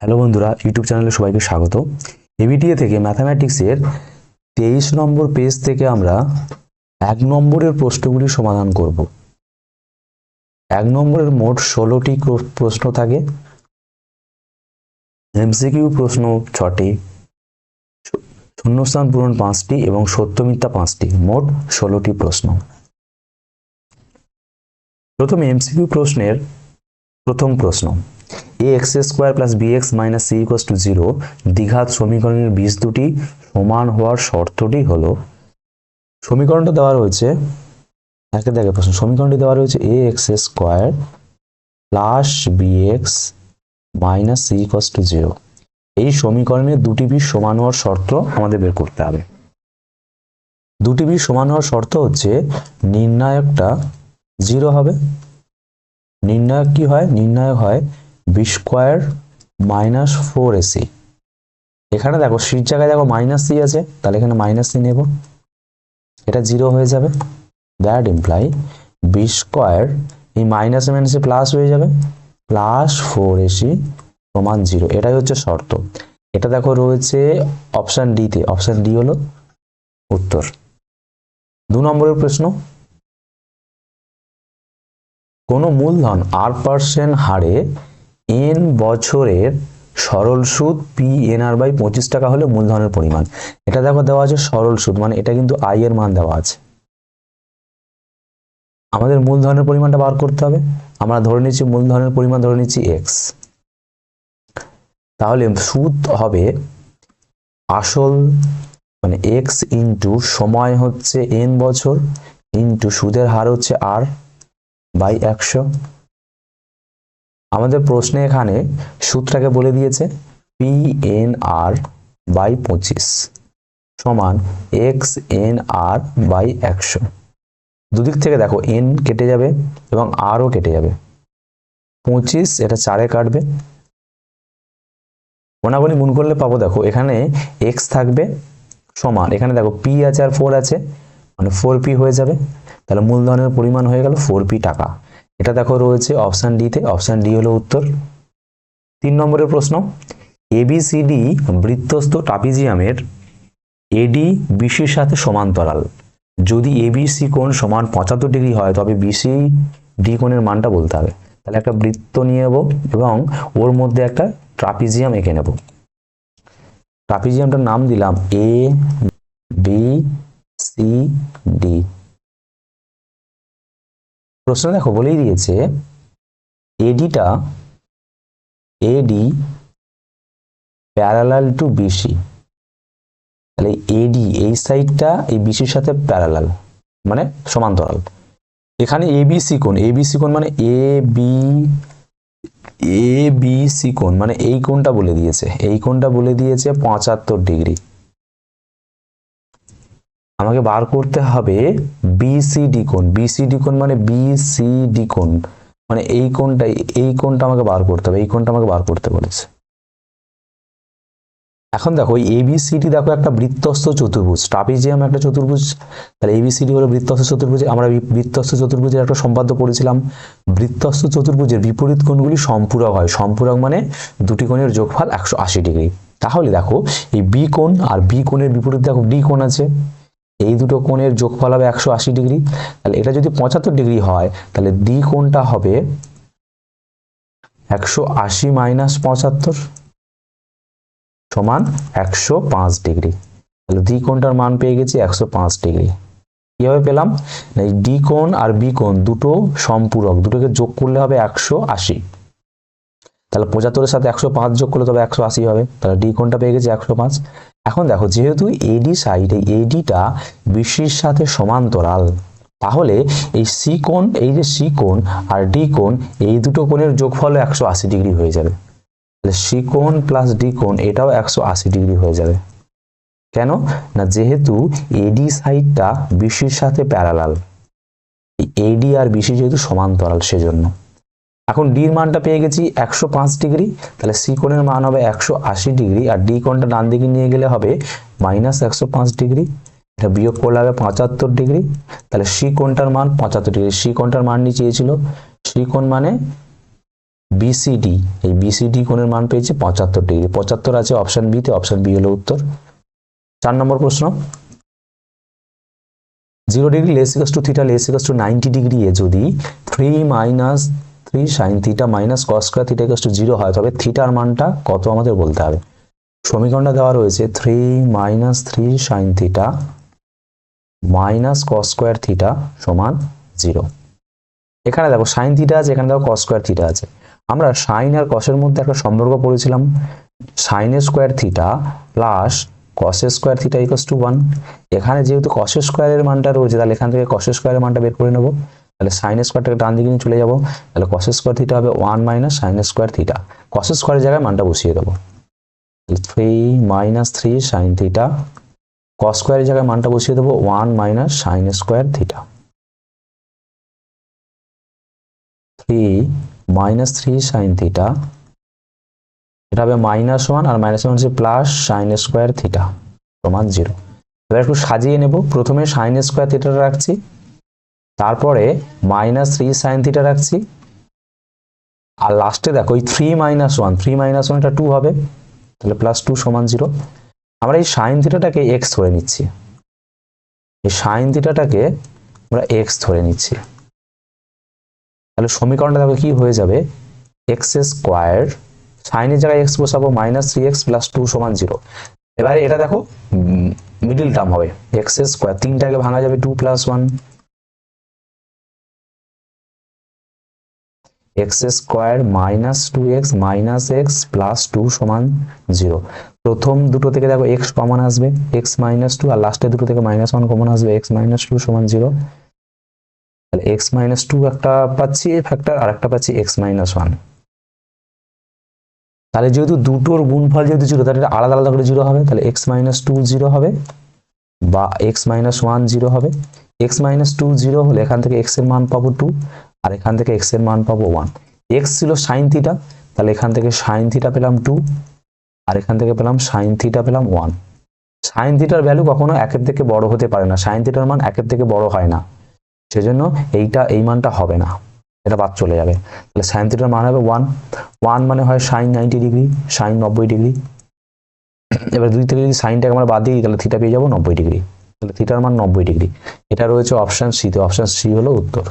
Hello বন্ধুরা, YouTube চ্যানেলে সবাইকে স্বাগত। এবিটিএ থেকে ম্যাথামেটিক্সের তেইশ নম্বর পেজ থেকে আমরা এক নম্বরের প্রশ্নগুলি সমাধান করব। এক নম্বরের মোট ষোলোটি প্রশ্ন থাকে। এমসিকিউ প্রশ্ন ছটি, শূন্যস্থান পূরণ পাঁচটি এবং সত্য মিথ্যা পাঁচটি, মোট ষোলোটি প্রশ্ন। প্রথমে এমসিকিউ প্রশ্নের প্রথম প্রশ্ন A X square plus B X minus C equals to zero দ্বিঘাত সমীকরণের বীজ দুটি সমান হওয়ার শর্তটি হলো, সমীকরণটা দেওয়া রয়েছে, একে দেখে প্রশ্ন, সমীকরণটি দেওয়া রয়েছে A X square plus B X minus C equals to zero এই সমীকরণের দুটি বীজ সমান হওয়ার শর্ত আমাদের বের করতে হবে। দুটি বীজ সমান হওয়ার শর্ত হচ্ছে, নির্ণায়কটা জিরো হবে, নির্ণায়ক কি হয়, নির্ণায়ক হয় B square minus four AC এখানে দেখো সির জায়গায় দেখো মাইনাস সি আছে, তাহলে এখানে মাইনাস সি নেব। এটা জিরো হয়ে যাবে। দ্যাট ইমপ্লাই বি স্কোয়ার এই মাইনাস মাইনাসে প্লাস হয়ে যাবে। প্লাস ফোর এসি সমান জিরো এটাই হচ্ছে শর্ত। এটা দেখো রয়েছে অপশান ডিতে অপশান ডি হলো উত্তর। দু নম্বরের প্রশ্ন। কোনো মূলধন আর পার্সেন্ট হারে এন বছরের সরল সুদ পি এন আর বাই পঁচিশ টাকা হলে মূলধনের পরিমাণ। এটা দেখো দেওয়া আছে সরল সুদ মানে এটা কিন্তু আই এর মান দেওয়া আছে। আমাদের মূলধনের পরিমাণটা বার করতে হবে। আমরা ধরে নিচ্ছি মূলধনের পরিমাণ, ধরে নিচ্ছি এক্স তাহলে সুদ হবে আসল মানে এক্স ইন্টু সময় হচ্ছে এন বছর ইন্টু সুদের হার হচ্ছে আর বাই একশো। আমাদের প্রশ্নে এখানে সূত্রটাকে বলে দিয়েছে পি এন আর বাই পঁচিশ সমান এক্স এন আর বাই একশো। দুদিক থেকে দেখো এন কেটে যাবে এবং আরও কেটে যাবে। পঁচিশ এটা চারে কাটবে। গোনাগুনি গুণ করলে পাবো দেখো, এখানে এক্স থাকবে সমান, এখানে দেখো পি আছে আর ফোর আছে মানে ফোর পি হয়ে যাবে। তাহলে মূলধনের পরিমাণ হয়ে গেল ফোর পি টাকা। এটা দেখো রয়েছে অপশান ডিতে অপশান ডি হলো উত্তর। তিন নম্বরের প্রশ্ন এবিসিডি বৃত্তস্থ ট্রাপিজিয়ামের এডি বিসির সাথে সমান্তরাল। যদি এবিসি কোণ সমান পঁচাত্তর ডিগ্রি হয়, তবে বিসি ডি কোণের মানটা বলতে হবে। তাহলে একটা বৃত্ত নিয়ে নেব এবং ওর মধ্যে একটা ট্রাপিজিয়াম এঁকে নেব। ট্রাপিজিয়ামটার নাম দিলাম এ বি সি ডি প্রশ্ন দেখো, বলেই দিয়েছে এডিটা এডি প্যারালাল টু বিসি তাহলে এডি এই সাইডটা এই বিসির সাথে প্যারালাল মানে সমান্তরাল। এখানে এবিসি কোণ এবিসি কোণ মানে A B A B C কোণ মানে এই কোণটা বলে দিয়েছে, এই কোণটা বলে দিয়েছে পঁচাত্তর ডিগ্রি। আমাকে বার করতে হবে বিসিডি কোণ। বিসিডি কোণ মানে বিসিডি কোণ। মানে এই কোণটা এই কোণটা আমাকে বার করতে হবে, এই কোণটা আমাকে বার করতে বলেছে। এখন দেখো এবিসিডি দেখো একটা বৃত্তস্থ চতুর্ভুজ। ট্রাপিজিয়াম একটা চতুর্ভুজ। তাহলে এবিসিডি হলো বৃত্তস্থ চতুর্ভুজ। আমরা বৃত্তস্থ চতুর্ভুজের একটা সম্পাদ্য পড়েছিলাম। বৃত্তস্থ চতুর্ভুজের বিপরীত কোণগুলি সম্পূরক হয়। সম্পূরক মানে দুটি কোণের যোগফল একশো আশি ডিগ্রি। তাহলে দেখো, এই বি কোণ আর বি কোণের বিপরীত দেখো ডি কোণ আছে। এই দুটো কোণের যোগফল হবে একশো আশি ডিগ্রি। তাহলে এটা যদি পঁচাত্তর ডিগ্রি হয়, তাহলে ডি কোণটা হবে একশো আশি মাইনাস পঁচাত্তর সমান একশো পাঁচ ডিগ্রি। তাহলে ডি কোণটার মান পেয়ে গেছি একশো পাঁচ ডিগ্রি। কীভাবে পেলাম? এই ডি কোণ আর বি কোণ দুটো সম্পূরক, দুটোকে যোগ করলে হবে একশো আশি। তাহলে পঁচাত্তরের সাথে একশো পাঁচ যোগ করলে তবে একশো আশি হবে। তাহলে ডি কোণটা পেয়ে গেছি একশো পাঁচ। এখন দেখো, যেহেতু এডি সাইড এডিটা বিসির সাথে সমান্তরাল, তাহলে এই সি কোণ, এই যে সি কোণ আর ডি কোণ, এই দুটো কোণের যোগফল একশো আশি ডিগ্রি হয়ে যাবে। তাহলে সি কোণ প্লাস ডি কোণ, এটাও একশো আশি ডিগ্রি হয়ে যাবে। কেন? না, যেহেতু এডি সাইডটা বিসির সাথে প্যারালাল এডি আর বিসি যেহেতু সমান্তরাল সেজন্য। এখন ডির মানটা পেয়ে গেছি একশো পাঁচ ডিগ্রি, তাহলে সি কোণের মান হবে একশো আশি ডিগ্রি, আর ডি কোণটা ডান দিকে নিয়ে গেলে হবে মাইনাস একশো পাঁচ ডিগ্রি, এটা বিয়োগ করলে হবে পঁচাত্তর ডিগ্রি, তাহলে সি কোণটার মান পঁচাত্তর ডিগ্রি সি কোণটার মান নিয়ে চেয়েছিল সি কোণ মানে বিসিডি এই বিসিডি কোণের মান পেয়েছে পঁচাত্তর ডিগ্রি, পঁচাত্তর আছে অপশন বিতে অপশন বি হলো উত্তর। চার নম্বর প্রশ্ন zero degree less equals to theta less equals to ninety degree এ যদি three minus three sine theta minus cos square theta equals to zero হয়, তবে থিটার মানটা কত আমাদের বলতে হবে? সমীকরণটা দেওয়া রয়েছে three minus three sine theta minus cos square theta সমান জিরো এখানে দেখো সাইন থিটা আছে, এখানে দেখো কস স্কোয়ার থিটা আছে। আমরা সাইন আর কসের মধ্যে একটা সম্পর্ক পড়েছিলাম। সাইনের square theta plus কসের square theta equals to one এখানে যেহেতু কসের স্কোয়ারের মানটা রয়েছে, তাহলে এখান থেকে কসের স্কোয়ারের মানটা বের করে নেব। তাহলে সাইনের স্কোয়ারটাকে ডান দিকে নিয়ে চলে যাব। তাহলে কসের স্কোয়ার থিটা হবে ওয়ান মাইনাস সাইনের স্কোয়ার থিটা কসের স্কোয়ারের জায়গায় মানটা বসিয়ে দেবো। Three minus three sine theta cos স্কোয়ারের জায়গায় মানটা বসিয়ে দেবো one minus sine square theta three minus three sine theta এটা হবে মাইনাস ওয়ান আর মাইনাস ওয়ান হচ্ছে প্লাস সাইন স্কোয়ার থিটা সমান জিরো এবার একটু সাজিয়ে নেব। প্রথমে সাইন স্কোয়ার থিটাটা রাখছি। তারপরে মাইনাস থ্রি সাইন থিটা রাখছি। আর লাস্টে দেখো ওই three minus one three minus one এটা টু হবে, তাহলে প্লাস টু সমান জিরো আমরা এই সাইন থিটাটাকে এক্স ধরে নিচ্ছি। এই সাইন থিটাটাকে আমরা এক্স ধরে নিচ্ছি। তাহলে সমীকরণটা দেখো কি হয়ে যাবে? এক্স স্কোয়ার সাইনের জায়গায় এক্স বসাবো minus three X plus two সমান জিরো এবারে এটা দেখো মিডিল টার্ম হবে। এক্স স্কোয়ার তিনটাকে ভাঙা যাবে two plus one X square minus two X minus X plus two সমান জিরো। প্রথম দুটো থেকে দেখো এক্স কমন আসবে, এক্স মাইনাস টু, আর লাস্টে দুটো থেকে মাইনাস ওয়ান কমন আসবে, এক্স মাইনাস টু সমান জিরো। তাহলে এক্স মাইনাস টু একটা পাচ্ছি ফ্যাক্টর আর একটা পাচ্ছি এক্স মাইনাস ওয়ান। তাহলে যেহেতু দুটোর গুণফল যেহেতু জিরো, তাহলে আলাদা আলাদা করে জিরো হবে, তাহলে এক্স মাইনাস টু জিরো হবে, বা এক্স মাইনাস ওয়ান জিরো হবে। এক্স মাইনাস টু জিরো হলে এখান থেকে এক্সের মান পাবো টু আর এখান থেকে এক্সের মান পাবো ওয়ান এক্স ছিল সাইন থিটা তাহলে এখান থেকে সাইন থিটা পেলাম টু আর এখান থেকে পেলাম সাইন থিটা পেলাম ওয়ান সাইন থিটার ভ্যালু কখনো একের থেকে বড় হতে পারে না সাইন থিটার মান একের থেকে বড় হয় না। সেজন্য এইটা, এই মানটা হবে না, এটা বাদ চলে যাবে। তাহলে সাইন থিটার মান হবে ওয়ান ওয়ান মানে হয় সাইন নাইনটি ডিগ্রি সাইন নব্বই ডিগ্রি এবার দুই থেকে যদি সাইনটাকে আমরা বাদ দিই, তাহলে থিটা পেয়ে যাব নব্বই ডিগ্রি তাহলে থিটার মান নব্বই ডিগ্রি এটা রয়েছে অপশান সিতে অপশান সি হলো উত্তর।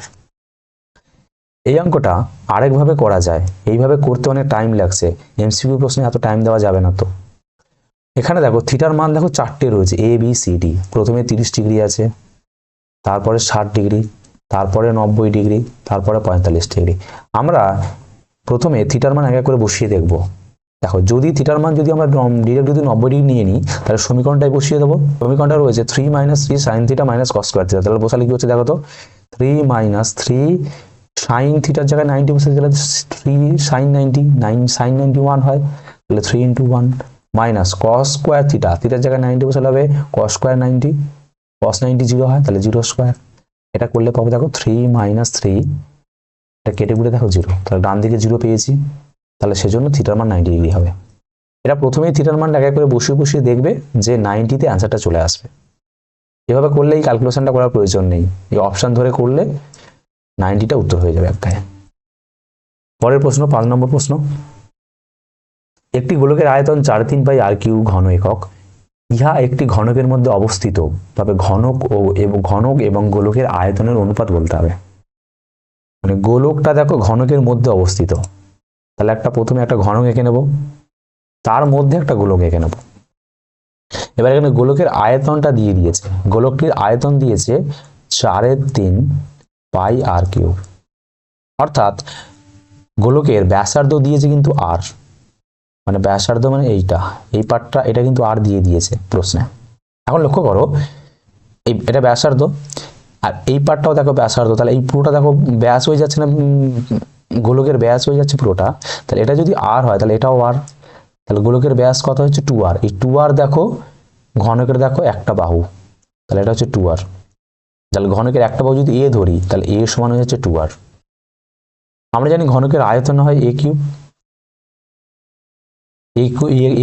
এই অঙ্কটা আরেকভাবে করা যায়। এইভাবে করতে অনেক টাইম লাগছে। এমসিকিউ প্রশ্নে এত টাইম দেওয়া যাবে না তো। এখানে দেখো থিটার মান দেখো চারটে রয়েছে এ বি সি ডি প্রথমে তিরিশ ডিগ্রি আছে, তারপরে ষাট ডিগ্রি, তারপরে নব্বই ডিগ্রি, তারপরে পঁয়তাল্লিশ ডিগ্রি। আমরা প্রথমে থিটার মান এক এক করে বসিয়ে দেখব। দেখো, যদি থিটার মান যদি আমরা ডিরেক্ট যদি নব্বই ডিগ্রি নিয়ে নিই, তাহলে সমীকরণটাই বসিয়ে দেবো। সমীকরণটা রয়েছে three minus three sine theta minus cos square theta তাহলে বসালে কি হচ্ছে দেখো তো? থ্রি মাইনাস থ্রি সাইন থিটার জায়গায় নাইনটি বসে গেলে three sine ninety nine sine ninety one হয়, তাহলে three into one minus cos square theta থিটার জায়গায় নাইনটি বসালে হবে cos square ninety cos ninety zero হয়, তাহলে জিরো স্কোয়ার এটা করলে পাবো দেখো থ্রি মাইনাস থ্রি এটা কেটে কুটে দেখো জিরো তাহলে ডান দিকে জিরো পেয়েছি, তাহলে সেজন্য থিটার মান নাইনটি ডিগ্রি হবে। এটা প্রথমেই থিটার মান এক করে বসিয়ে বসিয়ে দেখবে যে নাইনটিতে অ্যান্সারটা চলে আসবে। এভাবে করলে এই ক্যালকুলেশনটা করার প্রয়োজন নেই। এই অপশান ধরে করলে নাইনটিটা উত্তর হয়ে যাবে একটায় পরের প্রশ্ন, পাঁচ নম্বর প্রশ্ন। একটি গোলকের আয়তন চার তিন পাই আর কিউ ঘন একক। ইহা একটি ঘনকের মধ্যে অবস্থিত, তবে ঘনক ও এবং, ঘনক এবং গোলকের আয়তনের অনুপাত বলতে হবে। মানে গোলকটা দেখো ঘনকের মধ্যে অবস্থিত। তাহলে একটা প্রথমে একটা ঘনক এঁকে নেব, তার মধ্যে একটা গোলক এঁকে নেব। এবার এখানে গোলকের আয়তনটা দিয়ে দিয়েছে। গোলকটির আয়তন দিয়েছে চারের তিন পাই আর কিউব অর্থাৎ গোলকের ব্যাসার্ধ দিয়েছে কিন্তু আর। মানে ব্যাসার্ধ মানে এইটা। এই পার্টটা এটা কিন্তু আর দিয়ে দিয়েছে প্রশ্নে। এখন লক্ষ্য করো, এই এটা ব্যাসার্ধ, আর এই পার্টটাও দেখো ব্যাসার্ধ। তাহলে এই পুরোটা দেখো ব্যাস হয়ে যাচ্ছে না গোলকের ব্যাস হয়ে যাচ্ছে পুরোটা। তাহলে এটা যদি আর হয়, তাহলে এটাও আর। তাহলে গোলকের ব্যাস কত হচ্ছে টু আর। এই টু আর দেখো, ঘনকের দেখো একটা বাহু। তাহলে এটা হচ্ছে টু আর। তাহলে ঘনকের একটা বাহু যদি এ ধরি, তাহলে এ সমান হয়ে যাচ্ছে টু আর আমরা জানি ঘনকের আয়তন হয় এ কিউব।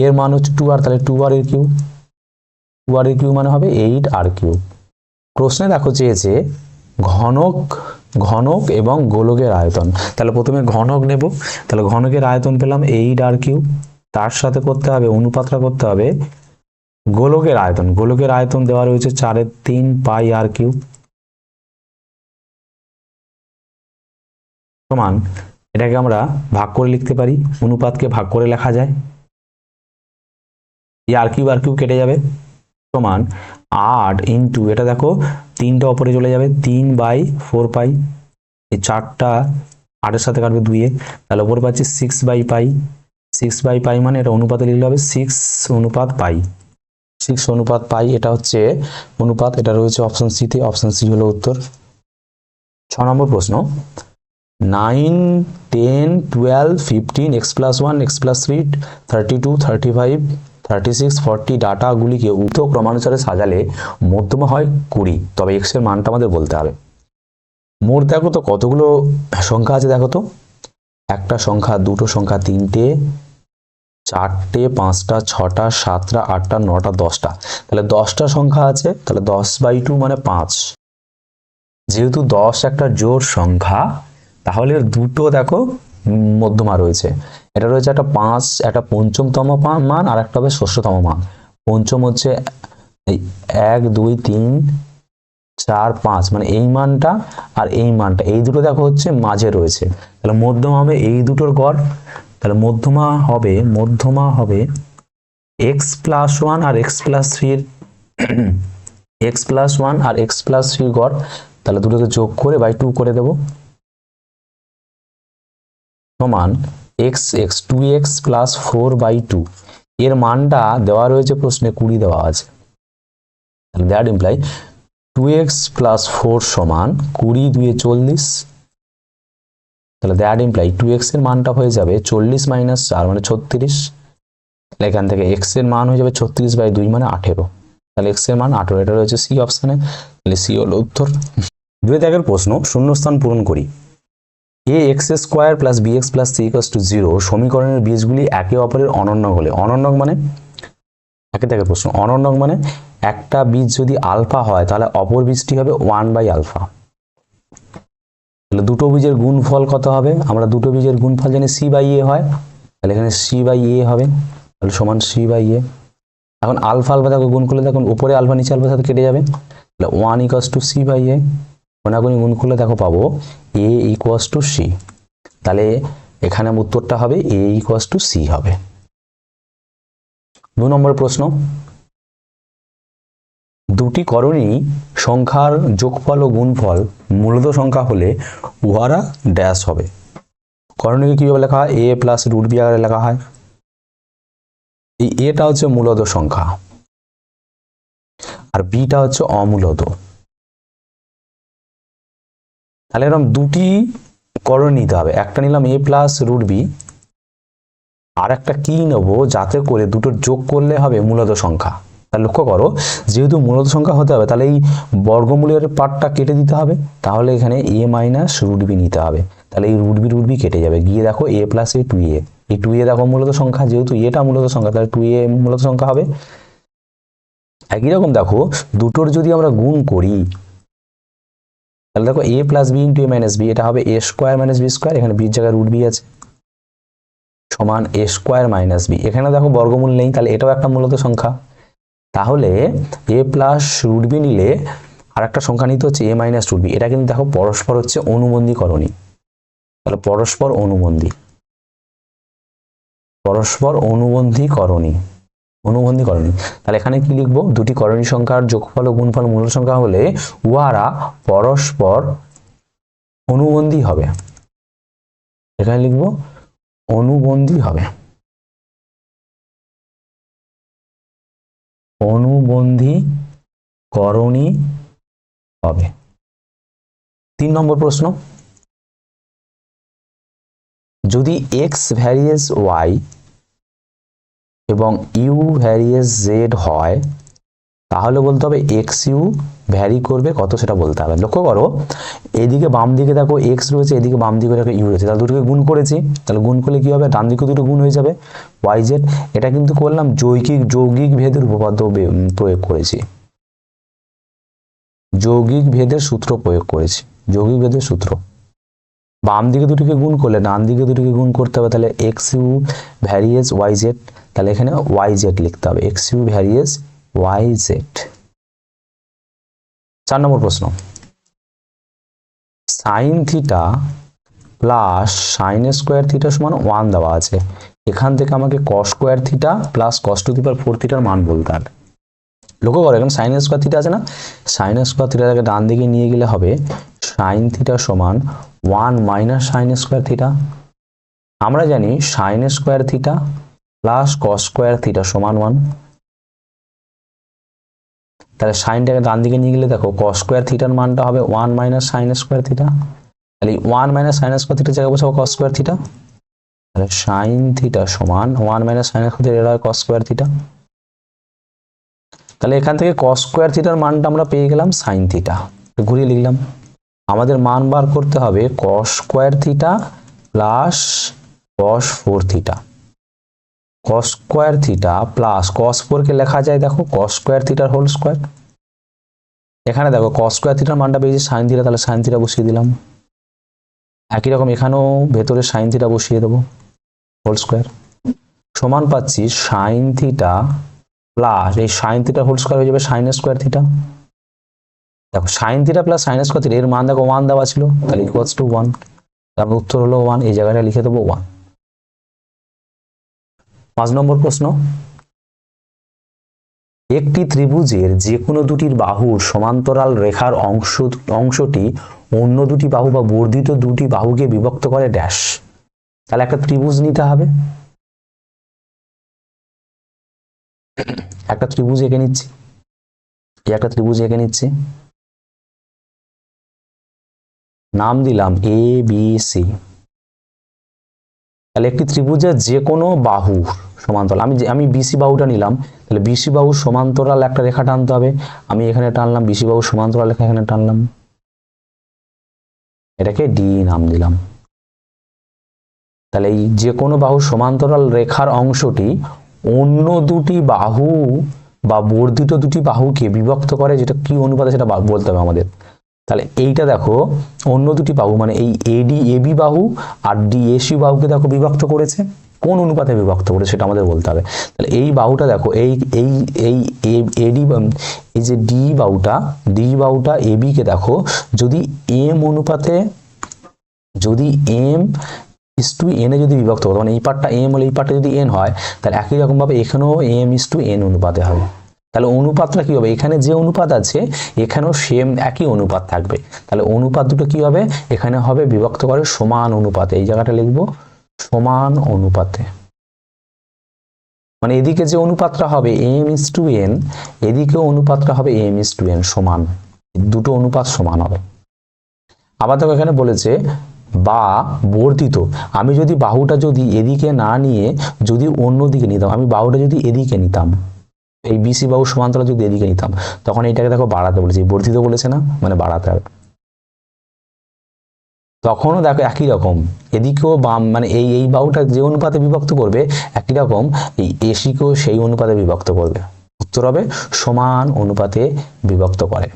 এর মান হচ্ছে টু আর তাহলে টু আর এর কিউ টু আর এর কিউ মানে হবে এইট আর কিউ প্রশ্নে দেখো চেয়েছে ঘনক ঘনক এবং গোলকের আয়তন। তাহলে প্রথমে ঘনক নেব। তাহলে ঘনকের আয়তন পেলাম এইট আর কিউ তার সাথে করতে হবে অনুপাতটা করতে হবে গোলকের আয়তন। গোলকের আয়তন দেওয়া রয়েছে চারের তিন পাই আর কিউ সমান এটাকে আমরা ভাগ করে লিখতে পারি, অনুপাতকে ভাগ করে লেখা যায়। এই আর কিউ আর কিউ কেটে যাবে, সমান আট ইন্টু এটা দেখো, তিনটা ওপরে চলে যাবে, তিন বাই ফোর পাই, এই চারটা আটের সাথে কাটবে দুইয়ে তাহলে ওপরে পাচ্ছি six by pi six by pi মানে এটা অনুপাতে লিখলে হবে সিক্স অনুপাত পাই। সিক্স অনুপাত পাই, এটা হচ্ছে অনুপাত, এটা রয়েছে অপশন সিতে অপশন সি হলো উত্তর। ছ নম্বর প্রশ্ন nine, ten, twelve, fifteen, X plus one, X plus three, thirty two, thirty five, thirty six, forty ডাটাগুলিকে উক্ত ক্রমানুসারে সাজালে মধ্যমা হয় কুড়ি। তবে এক্সের মানটা আমাদের বলতে হবে। মোট দেখো তো কতগুলো সংখ্যা আছে দেখো তো? একটা সংখ্যা, দুটো সংখ্যা, তিনটে, চারটে, পাঁচটা, ছটা, সাতটা, আটটা, নটা, দশটা। তাহলে দশটা সংখ্যা আছে, তাহলে দশ বাই টু মানে পাঁচ। যেহেতু দশ একটা জোর সংখ্যা তাহলে দুটো দেখো মধ্যমা রয়েছে। এটা রয়েছে একটা পাঁচ, একটা পঞ্চমতম মান, আর একটা হবে ষষ্ঠতম মান। পঞ্চম হচ্ছে এক, দুই, তিন, চার, পাঁচ মানে এই মানটা আর এই মানটা। এই দুটো দেখো হচ্ছে মাঝে রয়েছে। তাহলে মধ্যমা হবে এই দুটোর গড়। তাহলে মধ্যমা হবে মধ্যমা হবে এক্স প্লাস ওয়ান আর এক্স প্লাস থ্রির এক্স প্লাস ওয়ান আর এক্স প্লাস থ্রির গড়। তাহলে দুটোকে যোগ করে বাই টু করে দেবো। সমান X X two X plus four by two এর মানটা দেওয়া রয়েছে প্রশ্নে কুড়ি দেওয়া আছে। That imply two X plus four সমান কুড়ি দুয়ে চল্লিশ। তাহলে দ্যাট ইমপ্লাই টু এক্সের মানটা হয়ে যাবে চল্লিশ মাইনাস চার মানে ছত্রিশ। তাহলে এখান থেকে এক্সের মান হয়ে যাবে ছত্রিশ বাই দুই মানে আঠেরো। তাহলে এক্সের মান আঠেরো, এটা রয়েছে সি অপশানে তাহলে সি হলো উত্তর। দুই দাগের প্রশ্ন, শূন্যস্থান পূরণ করি। A X square plus B X plus C equals to zero সমীকরণের বীজগুলি একে অপরের অনন্যক হলে অনন্যক মানে? একে থেকে প্রশ্ন অনন্যক মানে একটা বীজ যদি আলফা হয় তাহলে অপর বীজটি হবে ওয়ান বাই আলফা। তাহলে দুটো বীজের গুণফল কত হবে? আমরা দুটো বীজের গুণফল জানি সি বাই এ হয়, তাহলে এখানে সি বাই এ হবে, তাহলে সমান সি বাই এ। এখন আলফা আলফা দেখো, গুণ করলে দেখুন, উপরে আলফা, নিচে আলফার সাথে কেটে যাবে। তাহলে one equals to C by A. কোনাগুনি গুণ করলে দেখো পাবো এ ইকুয়াস টু সি তাহলে এখানে উত্তরটা হবে এ ইকুয়াস টু সি হবে। দু নম্বর প্রশ্ন। দুটি করণী সংখ্যার যোগফল ও গুণফল, মূলত সংখ্যা হলে উহারা ড্যাশ হবে। করণীকে কীভাবে লেখা হয়? এ প্লাস রুট বি আকারে লেখা হয়। এই এটা হচ্ছে মূলত সংখ্যা। আর বিটা হচ্ছে অমূলত। তাহলে এরকম দুটি করণ নিতে হবে। একটা নিলাম এ প্লাস রুট বি আর একটা কি নেব? যাতে করে দুটো যোগ করলে হবে মূলত সংখ্যা। তাহলে লক্ষ্য করো, যেহেতু মূলত সংখ্যা হতে হবে, তাহলে এই বর্গমূলের পার্টটা কেটে দিতে হবে। তাহলে এখানে এ মাইনাস রুট বি নিতে হবে। তাহলে এই রুট বি রুট বি কেটে যাবে। গিয়ে দেখো এ প্লাস এ টু এ এই টু এ দেখো মূলত সংখ্যা, যেহেতু এটা মূলত সংখ্যা, তাহলে টু এ মূলত সংখ্যা হবে। একই রকম দেখো, দুটোর যদি আমরা গুণ করি তাহলে দেখো A plus B into A minus B এটা হবে A square minus B square এখানে বির জায়গায় রুট বি আছে। সমান এ স্কোয়ার মাইনাস বি এখানে দেখো বর্গমূল নেই, তাহলে এটাও একটা মূলত সংখ্যা। তাহলে এ প্লাস রুট বি নিলে আর একটা সংখ্যা নিতে হচ্ছে এ মাইনাস রুট বি এটা কিন্তু দেখো পরস্পর হচ্ছে অনুবন্ধীকরণী তাহলে পরস্পর অনুবন্ধী। পরস্পর অনুবন্ধীকরণী অনুবন্ধীকরণী তাহলে এখানে কি লিখব? দুটি করণী সংখ্যার যোগফল ও গুণফল মূল সংখ্যা হলে উহারা পরস্পর অনুবন্ধী হবে। এখানে লিখব, অনুবন্ধী হবে। অনুবন্ধী করণী হবে। তিন নম্বর প্রশ্ন। যদি এক্স ভ্যারিয়েস ওয়াই এবং ইউ ভ্যারিয়েস জেড হয়, তাহলে বলতে হবে এক্স ইউ ভ্যারি করবে, কত সেটা বলতে হবে। লক্ষ্য করো, এদিকে বাম দিকে দেখো এক্স রয়েছে, এদিকে বাম দিকে দেখো ইউ রয়েছে, তাহলে দুটোকে গুণ করেছি, তাহলে গুণ করলে কী হবে? ডান দিকে দুটো গুণ হয়ে যাবে ওয়াই জেড এটা কিন্তু করলাম যৌগিক যৌগিক ভেদের উপপাদ্য প্রয়োগ করেছি। যৌগিক ভেদের সূত্র প্রয়োগ করেছি, যৌগিক ভেদের সূত্র। বাম দিকে দুটিকে গুণ করলে ডান দিকে দুটিকে গুণ করতে হবে, তাহলে X U varies Y Z তাহলে এখানে ওয়াই জেড লিখতে হবে X U varies Y Z চার নম্বর প্রশ্ন। Sine theta plus sine square theta সমান ওয়ান দেওয়া আছে। এখান থেকে আমাকে cos square theta plus cos to the power four থিটার মান বলতে হবে। লক্ষ্য করো, এখানে সাইন স্কোয়ার থিটা আছে না? সাইন স্কোয়ার থিটাটাকে ডান দিকে নিয়ে গেলে হবে সাইন থিটা সমান one minus sine square theta আমরা জানি sine square theta plus cos square theta সমান ওয়ান তাহলে সাইনটাকে ডান দিকে নিয়ে গেলে দেখো কস স্কোয়ার থিটার মানটা হবে one minus sine square theta তাহলে one minus sine square theta জায়গায় বসাবো কস স্কোয়ার থিটা তাহলে সাইন থিটা সমান one minus sine square theta হয় কস স্কোয়ার থিটা তাহলে এখান থেকে কস স্কোয়ার থিটার মানটা আমরা পেয়ে গেলাম সাইন থিটা ঘুরিয়ে লিখলাম। আমাদের মান বার করতে হবে cos square theta plus cos four theta cos square theta plus cos ফোরকে লেখা যায় দেখো কস স্কোয়ার থিটার হোল স্কোয়ার এখানে দেখো কস স্কোয়ার থিটার মানটা পেয়েছি সাইন থিটা তাহলে সাইন থিটা বসিয়ে দিলাম। একই রকম এখানেও ভেতরে সাইন থিটা বসিয়ে দেবো হোল স্কোয়ার সমান পাচ্ছি সাইন থিটা প্লাস এই সাইন থিটা হোল স্কোয়ার হয়ে যাবে সাইন স্কোয়ার থিটা দেখো sine theta plus sine square theta এর মান দেখো ওয়ান দেওয়া ছিল, তাহলে ইকুয়ালস টু ওয়ান তারপর উত্তর হলো ওয়ান এই জায়গাটা লিখে দেবো ওয়ান পাঁচ নম্বর প্রশ্ন। একটি ত্রিভুজের যে কোনো দুটির বাহুর সমান্তরাল রেখার অংশ, অংশটি অন্য দুটি বাহু বা বর্ধিত দুটি বাহুকে বিভক্ত করে ড্যাশ তাহলে একটা ত্রিভুজ নিতে হবে। একটা ত্রিভুজ এঁকে নিচ্ছি। একটা ত্রিভুজ এঁকে নিচ্ছি। নাম দিলাম এ বি সি তাহলে একটি ত্রিভুজের যে কোনো বাহু সমান্তরাল, আমি আমি বিসি বাহুটা নিলাম, তাহলে বিসি বাহু সমান্তরাল একটা রেখা টানতে হবে। আমি এখানে টানলাম বিসি বাহু সমান্তরাল রেখা এখানে টানলাম। এটাকে ডি নাম দিলাম। তাহলে এই যে কোনো বাহু সমান্তরাল রেখার অংশটি অন্য দুটি বাহু বা বর্ধিত দুটি বাহুকে বিভক্ত করে, যেটা কি অনুপাতে সেটা বলতে হবে আমাদের। তাহলে এইটা দেখো, অন্য দুটি বাহু মানে এই এডি এবি বাহু আর ডি ডিএসি বাহুকে দেখো বিভক্ত করেছে। কোন অনুপাতে বিভক্ত করেছে সেটা আমাদের বলতে হবে। তাহলে এই বাহুটা দেখো, এই এই এই এডি এই যে ডি বাহুটা ডি বাহুটা এবি কে দেখো, যদি এম অনুপাতে, যদি এম ইস টু এন যদি বিভক্ত হতো মানে এই পার্টটা এম হলে এই পার্টটা যদি এন হয়, তাহলে একই রকম ভাবে এখানেও এম ইস টু এন অনুপাতে হবে। তাহলে অনুপাতটা কি হবে? এখানে যে অনুপাত আছে, এখানেও সেম একই অনুপাত থাকবে। তাহলে অনুপাত দুটো কি হবে? এখানে হবে বিভক্ত করে সমান অনুপাতে। এই জায়গাটা লিখব, সমান অনুপাতে। মানে এদিকে যে অনুপাতটা হবে এম ইস টু এন এদিকেও অনুপাতটা হবে এম ইস টু এন সমান। দুটো অনুপাত সমান হবে। আবার দেখো এখানে বলেছে, বা বর্ধিত। আমি যদি বাহুটা যদি এদিকে না নিয়ে যদি অন্য দিকে নিতাম, আমি বাহুটা যদি এদিকে নিতাম এই বিসি বাহু সমান্তরাল যদি এদিকে নিতাম, তখন এটাকে দেখো বাড়াতে বলেছে। বর্ধিত বলেছে না? মানে বাড়াতে হবে। তখনও দেখো একই রকম। এদিকেও বাম মানে এই এই বাহুটা যে অনুপাতে বিভক্ত করবে, একই রকম এই এসিকেও সেই অনুপাতে বিভক্ত করবে। উত্তর হবে সমান অনুপাতে বিভক্ত করে।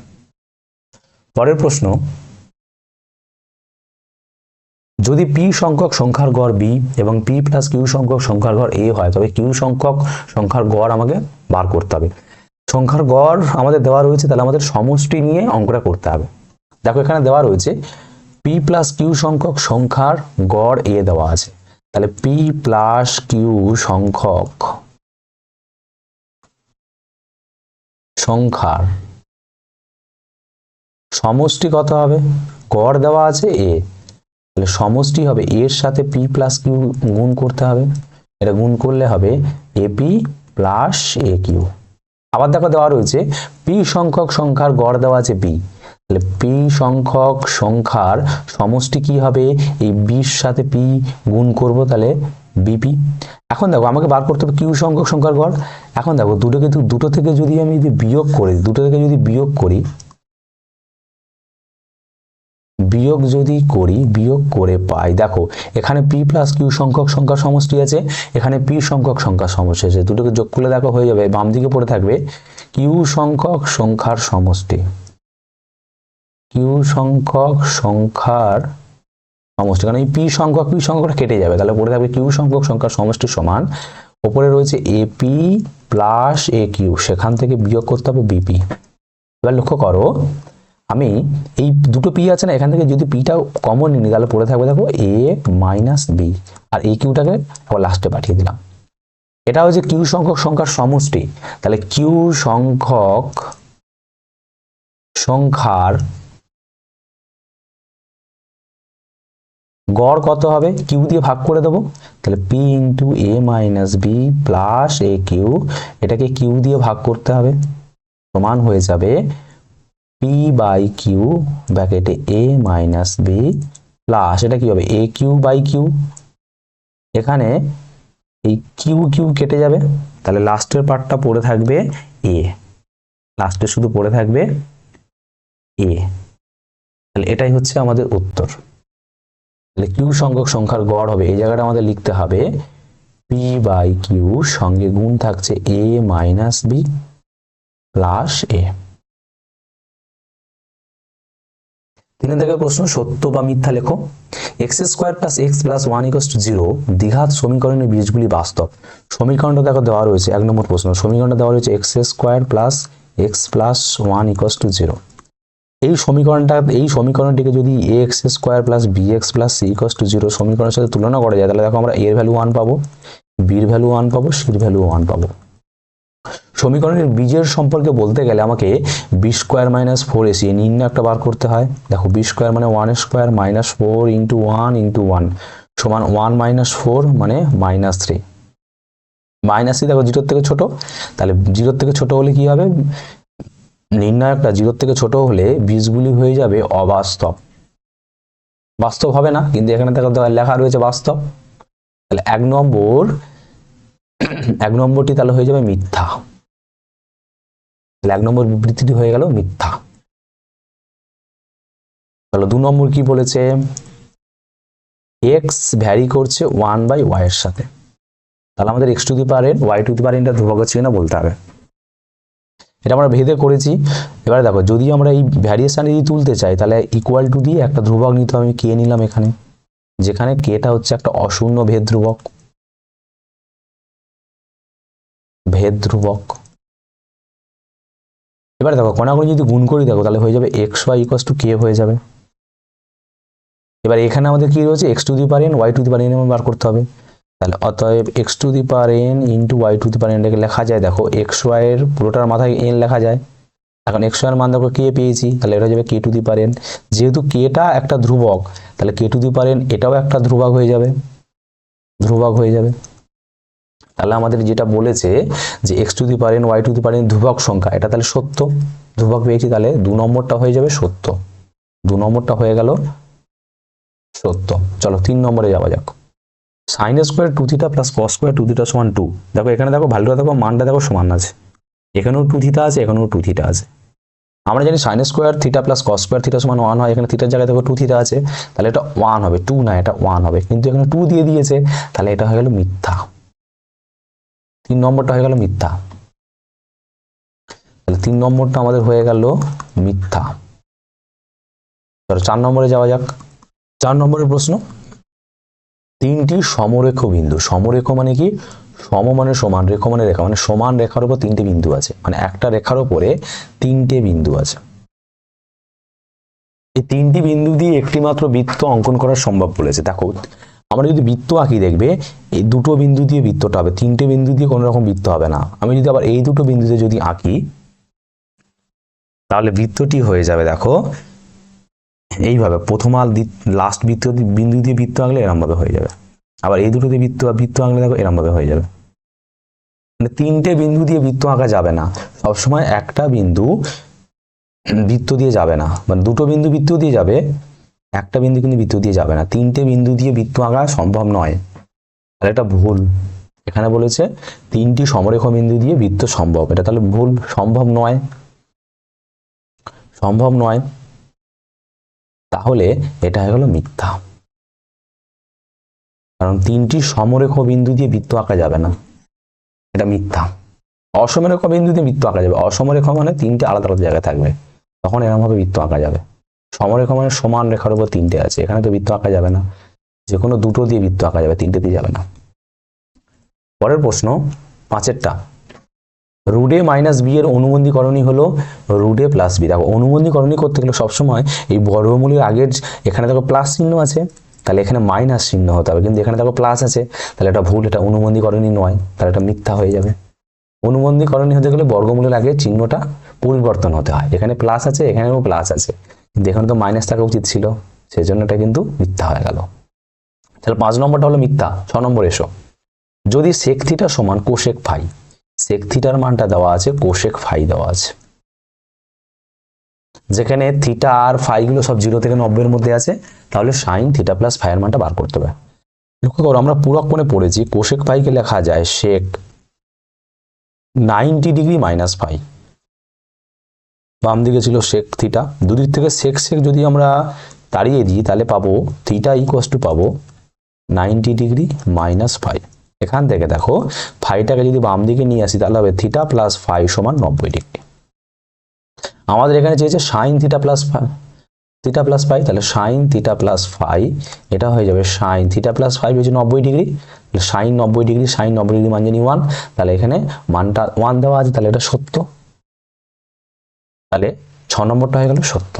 পরের প্রশ্ন যদি পি সংখ্যক সংখ্যার গড় বি এবং পি প্লাস কিউ সংখ্যক সংখ্যার গড় এ হয়, তবে কিউ সংখ্যক সংখ্যার গড় আমাকে বার করতে হবে। সংখ্যার গড় আমাদের দেওয়া রয়েছে, তাহলে আমাদের সমষ্টি নিয়ে অঙ্কটা করতে হবে। দেখো এখানে দেওয়া রয়েছে, পি প্লাস কিউ সংখ্যক সংখ্যার গড় এ দেওয়া আছে। তাহলে পি প্লাস কিউ সংখ্যক সংখ্যার সমষ্টি কত হবে? গড় দেওয়া আছে এ। তাহলে সমষ্টি হবে এর সাথে পি প্লাস কিউ গুণ করতে হবে। এটা গুণ করলে হবে এপি প্লাস এ কিউ আবার দেখো দেওয়া রয়েছে পি সংখ্যক সংখ্যার গড় দেওয়া আছে বি তাহলে পি সংখ্যক সংখ্যার সমষ্টি কি হবে? এই বির সাথে পি গুণ করব তাহলে বিপি এখন দেখো, আমাকে বার করতে হবে কিউ সংখ্যক সংখ্যার গড়। এখন দেখো, দুটোকে দুটো থেকে যদি আমি যদি বিয়োগ করি, দুটো থেকে যদি বিয়োগ করি বিয়োগ যদি করি, বিয়োগ করে পাই, দেখো, এখানে পি প্লাস কিউ সংখ্যক সংখ্যার সমষ্টি আছে, এখানে পি সংখ্যক সংখ্যার সমষ্টি আছে, দুটোকে যোগ করলে দেখো হয়ে যাবে, বাম দিকে পড়ে থাকবে, কিউ সংখ্যক সংখ্যার সমষ্টি, কিউ সংখ্যক সংখ্যার সমষ্টি, কারণ এই পি সংখ্যক, পি সংখ্যাটা কেটে যাবে, তাহলে পড়ে থাকবে কিউ সংখ্যক সংখ্যার সমষ্টি সমান, ওপরে রয়েছে এপি প্লাস এ কিউ, সেখান থেকে বিয়োগ করতে হবে বিপি এবার লক্ষ্য করো আমি এই দুটো পি আছে না, এখান থেকে যদি পিটা কমন নিই, তাহলে পড়ে থাকবে দেখো এ মাইনাস বি আর এই কিউটাকে লাস্টে পাঠিয়ে দিলাম। এটা হচ্ছে কিউ সংখ্যক সংখ্যার সমষ্টি। তাহলে কিউ সংখ্যক সংখ্যার গড় কত হবে? কিউ দিয়ে ভাগ করে দেবো। তাহলে P into A minus B plus A Q এটাকে কিউ দিয়ে ভাগ করতে হবে। সমান হয়ে যাবে পি বাই কিউ ব্র্যাকেটে এ মাইনাস বি প্লাস এটা কি হবে? এ কিউ বাই কিউ এখানে এই কিউ কিউ কেটে যাবে। তাহলে লাস্টের পার্টটা পড়ে থাকবে এ লাস্টে শুধু পড়ে থাকবে এ তাহলে এটাই হচ্ছে আমাদের উত্তর। তাহলে কিউ সংখ্যক সংখ্যার গড় হবে। এই জায়গাটা আমাদের লিখতে হবে। পি বাই কিউ সঙ্গে গুণ থাকছে A minus B plus A তিন থেকে প্রশ্ন, সত্য বা মিথ্যা লেখো। X square plus X plus one equals to zero দ্বিঘাত সমীকরণের বীজগুলি বাস্তব। সমীকরণটা দেখো দেওয়া রয়েছে, এক নম্বর প্রশ্ন, সমীকরণটা দেওয়া রয়েছে X square plus X plus one equals to zero এই সমীকরণটা, এই সমীকরণটিকে যদি A X square plus B X plus C equals to zero সমীকরণের সাথে তুলনা করা যায়, তাহলে দেখো আমরা এর ভ্যালু ওয়ান পাবো বির ভ্যালু ওয়ান পাবো সির ভ্যালু ওয়ান পাবো। সমীকরণের বীজের সম্পর্কে বলতে গেলে আমাকে B square minus four AC নির্ণয় একটা বার করতে হয়। দেখো বি স্কোয়ার মানে one square minus four into one into one সমান ওয়ান মাইনাস ফোর মানে মাইনাস থ্রি মাইনাস থ্রি দেখো, জিরোর থেকে ছোট। তাহলে জিরোর থেকে ছোট হলে কি হবে? নির্ণায়কটা জিরোর থেকে ছোট হলে বীজগুলি হয়ে যাবে অবাস্তব। বাস্তব হবে না, কিন্তু এখানে দেখো, লেখা রয়েছে বাস্তব। তাহলে এক নম্বর, এক নম্বরটি তাহলে হয়ে যাবে মিথ্যা। তাহলে এক নম্বর বিবৃতিটি হয়ে গেল মিথ্যা। তাহলে দু নম্বর কি বলেছে? এক্স ভ্যারি করছে ওয়ান বাই ওয়াই এর সাথে। তাহলে আমাদের X to the power N Y to the power এনটা ধ্রুবক হচ্ছে কিনা বলতে হবে। এটা আমরা ভেদে করেছি। এবারে দেখো, যদি আমরা এই ভ্যারিয়েশন যদি তুলতে চাই, তাহলে ইকুয়াল টু দিয়ে একটা ধ্রুবক নিতে আমি কে নিলাম এখানে। যেখানে কেটা হচ্ছে একটা অশূন্য ভেদ ধ্রুবক ভেদ ধ্রুবক এবারে দেখো কোনাগুলো যদি গুণ করি, দেখো, তাহলে হয়ে যাবে x y equals to k হয়ে যাবে। এবার এখানে আমাদের কি রয়েছে? X to the power n y to the power n বার করতে হবে। তাহলে অতএব x to the power n into y to the power এনটাকে লেখা যায়, দেখো এক্স ওয়াই এর পুরোটার মাথায় এন লেখা যায়। এখন এক্স ওয়াই এর মান দেখো কে পেয়েছি, তাহলে এটা হয়ে যাবে কে টু দি পার এন যেহেতু কেটা একটা ধ্রুবক, তাহলে কে টু দি পার এন এটাও একটা ধ্রুবক হয়ে যাবে। ধ্রুবক হয়ে যাবে। তাহলে আমাদের যেটা বলেছে যে x to the power n y to the power n ধ্রুবক সংখ্যা, এটা তাহলে সত্য? ধ্রুবক পেয়েছি তাহলে দু নম্বরটা হয়ে যাবে সত্য। দু নম্বরটা হয়ে গেল সত্য। চলো তিন নম্বরে যাওয়া যাক। Sine square two theta plus cos square two theta সমান টু দেখো এখানে দেখো ভ্যালুটা দেখো, মানটা দেখো সমান আছে। এখানেও টু থিটা আছে, এখানেও টু থিটা আছে। আমরা জানি sine square theta plus cos square theta সমান ওয়ান হয়, এখানে থিটার জায়গায় দেখো টু থিটা আছে। তাহলে এটা ওয়ান হবে টু না, এটা ওয়ান হবে। কিন্তু এখানে টু দিয়ে দিয়েছে, তাহলে এটা হয়ে গেল মিথ্যা। তিন নম্বরটা হয়ে গেল মিথ্যা। তাহলে তিন নম্বরটা আমাদের হয়ে গেল মিথ্যা। চার নম্বরে যাওয়া যাক। চার নম্বরের প্রশ্ন, তিনটি সমরেখ বিন্দু। সমরেখ মানে কি? সম মানে সমান রেখ মানে রেখা। মানে সমান রেখার উপর তিনটে বিন্দু আছে। মানে একটা রেখার উপরে তিনটে বিন্দু আছে। এই তিনটি বিন্দু দিয়ে একটি মাত্র বৃত্ত অঙ্কন করা সম্ভব বলেছে। দেখো আমরা যদি বৃত্ত আঁকি দেখবে, এই দুটো বিন্দু দিয়ে বৃত্তটা হবে, তিনটে বিন্দু দিয়ে কোনো রকম বৃত্ত হবে না। আমি যদি আবার এই দুটো বিন্দুতে যদি আঁকি, তাহলে বৃত্তটি হয়ে যাবে দেখো, এইভাবে প্রথম আল লাস্ট বৃত্ত বিন্দু দিয়ে বৃত্ত আঁকলে এরমভাবে হয়ে যাবে। আবার এই দুটো দিয়ে বৃত্ত বৃত্ত আঁকলে দেখো এরমভাবে হয়ে যাবে। মানে তিনটে বিন্দু দিয়ে বৃত্ত আঁকা যাবে না। সবসময় একটা বিন্দু বৃত্ত দিয়ে যাবে না। মানে দুটো বিন্দু বৃত্ত দিয়ে যাবে একটা বিন্দু কিন্তু বৃত্ত দিয়ে যাবে না। তিনটে বিন্দু দিয়ে বৃত্ত আঁকা সম্ভব নয়। তাহলে এটা ভুল। এখানে বলেছে তিনটি সমরেখ বিন্দু দিয়ে বৃত্ত সম্ভব। এটা তাহলে ভুল, সম্ভব নয়। সম্ভব নয়। তাহলে এটা হয়ে গেল মিথ্যা। কারণ তিনটি সমরেখ বিন্দু দিয়ে বৃত্ত আঁকা যাবে না। এটা মিথ্যা। অসমরেখ বিন্দু দিয়ে বৃত্ত আঁকা যাবে। অসমরেখ মানে তিনটে আলাদা আলাদা জায়গায় থাকবে। তখন এরকম ভাবে বৃত্ত আঁকা যাবে। সমরেখা মানে সমান রেখার উপর তিনটে আছে। এখানে তো বৃত্ত আঁকা যাবে না। যে কোনো দুটো দিয়ে বৃত্ত আঁকা যাবে, তিনটে দিয়ে যাবে না। পরের প্রশ্ন, পাঁচেরটা। রুডে মাইনাস বি এর অনুবন্ধীকরণই হলো রুডে প্লাস বি দেখো, অনুবন্ধীকরণই করতে গেলে সবসময় এই বর্গমূলের আগের এখানে দেখো প্লাস চিহ্ন আছে, তাহলে এখানে মাইনাস চিহ্ন হতে হবে। কিন্তু এখানে দেখো প্লাস আছে, তাহলে এটা ভুল, এটা অনুবন্ধীকরণই নয়, তাহলে এটা মিথ্যা হয়ে যাবে। অনুবন্ধীকরণী হতে গেলে বর্গমূলের আগে চিহ্নটা পরিবর্তন হতে হয়। এখানে প্লাস আছে, এখানেও প্লাস আছে। কিন্তু এখানে তো মাইনাস থাকা উচিত ছিল সেই জন্য এটা কিন্তু মিথ্যা হয়ে গেল। তাহলে পাঁচ নম্বরটা হলো মিথ্যা, ছ নম্বর এসো। যদি সেক থিটা সমান কোশেক ফাই সেক থিটার মানটা দেওয়া আছে কোশেক ফাই দেওয়া আছে। যেখানে থিটা আর ফাইগুলো সব জিরো থেকে নব্বইয়ের মধ্যে আছে, তাহলে সাইন থিটা প্লাস ফাইয়ের মানটা বার করতে হবে। লক্ষ্য করো, আমরা পুরক কোণে পড়েছি কোশেক ফাইকে লেখা যায় sec ninety degree minus phi বাম দিকে ছিল সেক থিটা দুদিক থেকে সেক সেক যদি আমরা তাড়িয়ে দিই, তাহলে পাবো থিটা ইকোয়াস টু পাবো নাইনটি ডিগ্রি মাইনাস ফাইভ এখান থেকে দেখো ফাইটাকে যদি বাম দিকে নিয়ে আসি, তাহলে হবে থিটা প্লাস ফাইভ সমান নব্বই ডিগ্রি আমাদের এখানে চেয়েছে sine theta plus five theta plus five তাহলে সাইন থিটা প্লাস ফাইভ এটা হয়ে যাবে সাইন থিটা প্লাস ফাইভ হচ্ছে নব্বই ডিগ্রি সাইন নব্বই ডিগ্রি সাইন নব্বই ডিগ্রি মান জানি ওয়ান তাহলে এখানে মানটা ওয়ান দেওয়া আছে, তাহলে এটা সত্য। তাহলে ছ নম্বরটা হয়ে গেল সত্য।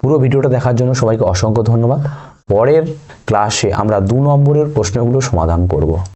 পুরো ভিডিওটা দেখার জন্য সবাইকে অসংখ্য ধন্যবাদ। পরের ক্লাসে আমরা দু নম্বরের প্রশ্নগুলো সমাধান করব।